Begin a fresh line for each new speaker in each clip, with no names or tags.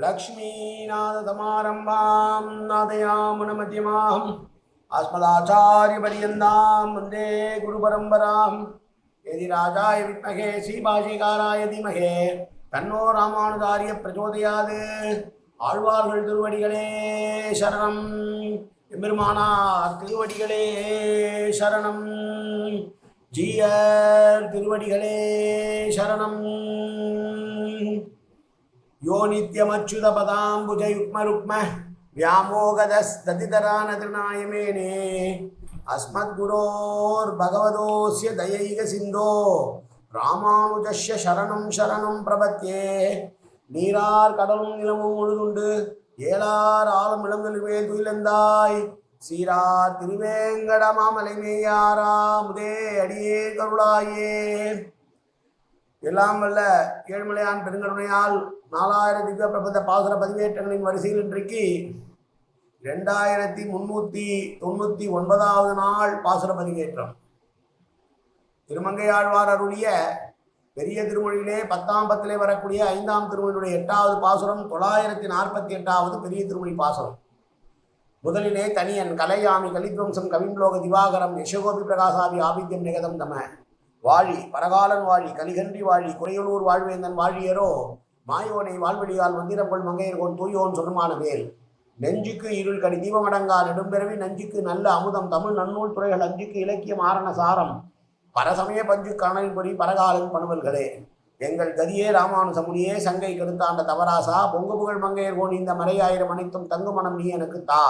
லக்ஷ்மீநாதமாரம்பாம் நாதயாமுனமதிமாம் ஆஸ்மதாச்சாரியபரியந்தாம் வந்தே குரு பரம்பராம் எதி ராஜாய வித்மகே ஸ்ரீபாஷிகாராய தீமகே. தன்னோ ராமானுதாரிய பிரச்சோதையாது. ஆழ்வார்கள் திருவடிகளே சரணம். எம்பெருமானார் திருவடிகளே சரணம். ஜீயர் திருவடிகளே சரணம். யோ நித்யமச்சுதபதாம்புஜயுக்மருக்ம வியாமோகதஸ்ததிதரானதிருநாயமேனே அஸ்மத்குரோர் பகவதோஸ்ய தயைக சிந்தோ ராமானுஜஸ்ய சரணம் சரணம் பிரபத்தியே நீரார் கடலும் நிலமும் உழுதுண்டு ஏழார் ஆளும் இளங்கள் மேல் துயிலந்தாய் சீரா திருவேங்கடமாமலை மேயாரா முதே அடியே கருளாயே எல்லாம் வல்ல ஏழ்மலையான் பெருங்கருணையால் நாலாயிரத்தி திவ்ய பிரபந்த பாசுர பதிவேற்றங்களின் வரிசையில் இன்றைக்கு ரெண்டாயிரத்தி முன்னூற்றி தொண்ணூற்றி ஒன்பதாவது நாள் பாசுர பதிவேற்றம். திருமங்கையாழ்வார் அருளிய பெரிய திருமொழியிலே பத்தாம் பத்திலே வரக்கூடிய ஐந்தாம் திருமொழியுடைய எட்டாவது பாசுரம் தொள்ளாயிரத்தி நாற்பத்தி எட்டாவது பெரிய திருமொழி பாசுரம். முதலிலே தனியன் கலையாமி கலித்வம்சம் கவிம்லோக திவாகரம் யசகோபி பிரகாசாபி ஆபித்யம் நிகதம் தம. வாழி பரகாலன் வாழி கலிகன்றி வாழி குறையலூர் வாழ்வேந்தன் வாழியரோ மாயோனை வாழ்வடியால் மந்திரம் மங்கையர்கோன் தூயோன் சொன்னமான வேல். நெஞ்சுக்கு இருள் கடி தீபமடங்கா நெடும்பிறவி நஞ்சுக்கு நல்ல அமுதம் தமிழ் நன்னூல் துறைகள் அஞ்சுக்கு இலக்கியம் ஆரண சாரம். பரசமய பஞ்சு கணல்பொறி பரகாலன் பணுவல்களே. எங்கள் கதியே ராமானுசமுனியே சங்கை கெடுத்தாண்ட தவராசா பொங்கு புகழ் மங்கையர்கோன் இந்த மறையாயிரம் அனைத்தும் தங்கு மனம் நீ எனக்கு தா.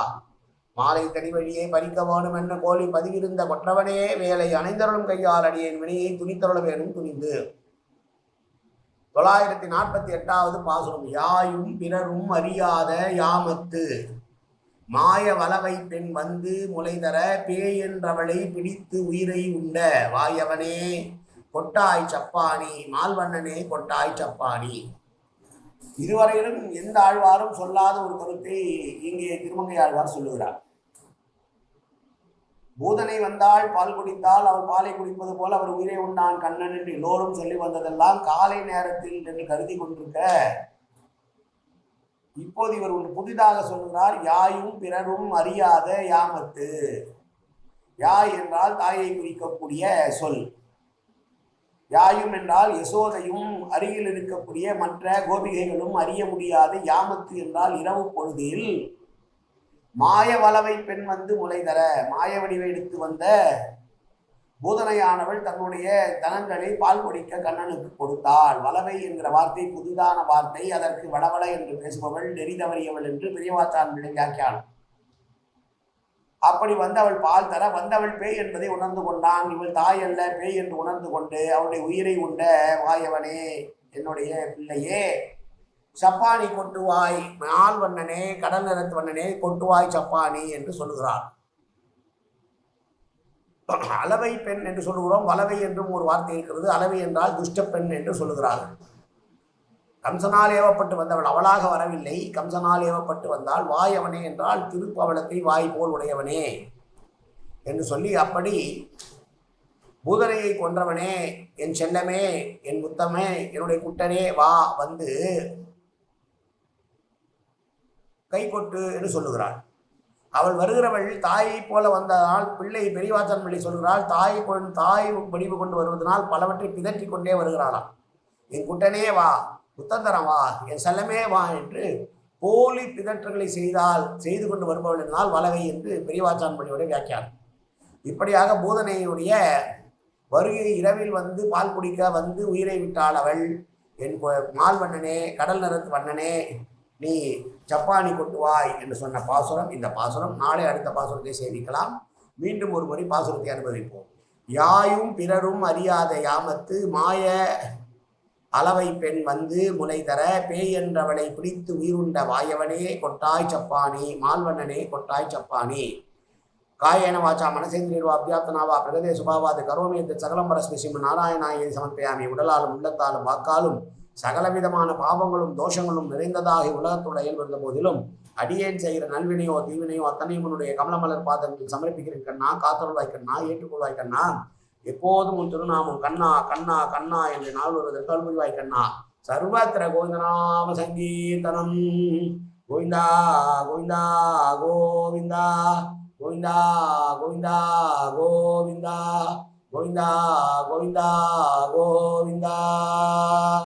மாலை தனிவழியே பறிக்க வேணும் என்ன கோழி பதிவிருந்த கொற்றவனே வேலை அணைந்தருளும் கையால் அடியேன் வினையை துணித்தருள வேணும் துணிந்து. தொள்ளாயிரத்தி நாற்பத்தி எட்டாவது பாசுரம். யாயும் பிறரும் அறியாத யாமத்து. மாய வலவை பெண் வந்து முளைதர பேய் என்றவளை பிடித்து உயிரை உண்ட வாயவனே கொட்டாய் சப்பானி மால்வண்ணனே கொட்டாய் சப்பானி. இதுவரையிலும் எந்த ஆழ்வாரும் சொல்லாத ஒரு கருத்தை இங்கே திருமங்கை ஆழ்வார் சொல்லுகிறார். பூதனை வந்தால் பால் குடித்தால் அவர் பாலை குடிப்பது போல அவர் உயிரை உண்டான் கண்ணன் என்று எல்லோரும் சொல்லி வந்ததெல்லாம் காலை நேரத்தில் என்று கருதி கொண்டிருக்க. இப்போது இவர் ஒன்று புதிதாக சொல்கிறார் யாயும் பிறரும் அறியாத யாமத்து. யாய் என்றால் தாயை குறிக்கக்கூடிய சொல். யாயும் என்றால் யசோதையும் அருகில் இருக்கக்கூடிய மற்ற கோபிகைகளும் அறிய முடியாத. யாமத்து என்றால் இரவு பொழுதில். மாய வளவை பெண் வந்து முளைதர மாய வடிவை எடுத்து வந்த பூதனையானவள் தன்னுடைய தனங்களை பால் குடிக்க கண்ணனுக்கு கொடுத்தாள். வளவை என்கிற வார்த்தை புதிதான வார்த்தை. அதற்கு வடவளை என்று பேசுபவள் நெறி தவறியவள் என்று பெரியவாச்சான் வியாக்கியானம் அப்படி வந்து அவள் பால் தர வந்தவள் பேய் என்பதை உணர்ந்து கொண்டான். இவள் தாய் அல்ல பேய் என்று உணர்ந்து கொண்டு அவளுடைய உயிரை உண்ட வாயவனே என்னுடைய பிள்ளையே சப்பானி கொட்டுவாய் நாள் வண்ணனே கடல் நிறத்து வண்ணனே கொட்டுவாய் சப்பானி என்று சொல்லுகிறார் அளவை பெண் என்று சொல்லுகிறோம். வலவை என்றும் ஒரு வார்த்தை இருக்கிறது. அளவை என்றால் துஷ்ட பெண் என்று சொல்லுகிறார்கள். கம்சனால் ஏவப்பட்டு வந்தவள் அவளாக வரவில்லை. கம்சனால் ஏவப்பட்டு வந்தால் வாய் அவனே என்றால் திருப்பவளத்தை வாய் போல் உடையவனே என்று சொல்லி அப்படி பூதனையை கொன்றவனே என் செல்லமே என் முத்தமே என்னுடைய குட்டனே வா வந்து கை கொட்டு என்று சொல்லுகிறாள். அவள் வருகிறவள் தாயை போல வந்ததால் பிள்ளை பெரியவாசன் பிள்ளை சொல்கிறாள் தாய் கொண்டு தாய் வடிவு கொண்டு வருவதனால் பலவற்றை பிதற்றி கொண்டே வருகிறாளாம். என் குட்டனே வா புத்தந்தரம் வா என் செல்லமே வா என்று போலி பிதற்றங்களை செய்தால் செய்து கொண்டு வருபவள் என்றால் வலகை என்று பெரியவாச்சான் பள்ளியுடைய வியாக்கியானம். இப்படியாக பூதனையுடைய வருகை இரவில் வந்து பால் குடிக்க வந்து உயிரை விட்டாள் அவள். என் மால்வண்ணனே கடல் நிறத்து வண்ணனே நீ ஜப்பானி கொட்டுவாய் என்று சொன்ன பாசுரம் இந்த பாசுரம் நாளை அடுத்த பாசுரத்தை சேமிக்கலாம். மீண்டும் ஒரு முறை பாசுரத்தை அனுபவிப்போம். யாயும் பிறரும் அறியாத யாமத்து மாய அளவை பெண் வந்து முலை தர பேய் என்றவளை பிடித்து உயிருண்ட வாயவனே கொட்டாய் சப்பானி மால்வண்ணனே கொட்டாய் சப்பானி. காயேன வாச்சா மனசேந்திரியர்வா அபியாத்தனாவா பிரகதே சுபாவாது கரோமேத்து சகலம் பரஸ்மி நாராயணாயை சமர்ப்பியாமி. உடலாலும் உள்ளத்தாலும் வாக்காலும் சகலவிதமான பாவங்களும் தோஷங்களும் நிறைந்ததாகி உலகத்தோட இயல்பிருந்த போதிலும் அடியேன் செய்கிற நல்வினையோ தீவினையோ அத்தனையும் உன்னுடைய கமலமலர் பாதத்தில் சமர்ப்பிக்கிறேன் கண்ணா காத்தருள்வாய் கண்ணா ஏற்றுக்கொள்வாய் கண்ணா. எப்போதும் உன் திருநாமம் கண்ணா கண்ணா கண்ணா என்று நாள் வருவதற்கு அருள்வாய் கண்ணா. சர்வத்திர கோவிந்தநாம சங்கீர்த்தனம் கோவிந்தா கோவிந்தா கோவிந்தா கோவிந்தா கோவிந்தா கோவிந்தா கோவிந்தா கோவிந்தா கோவிந்தா.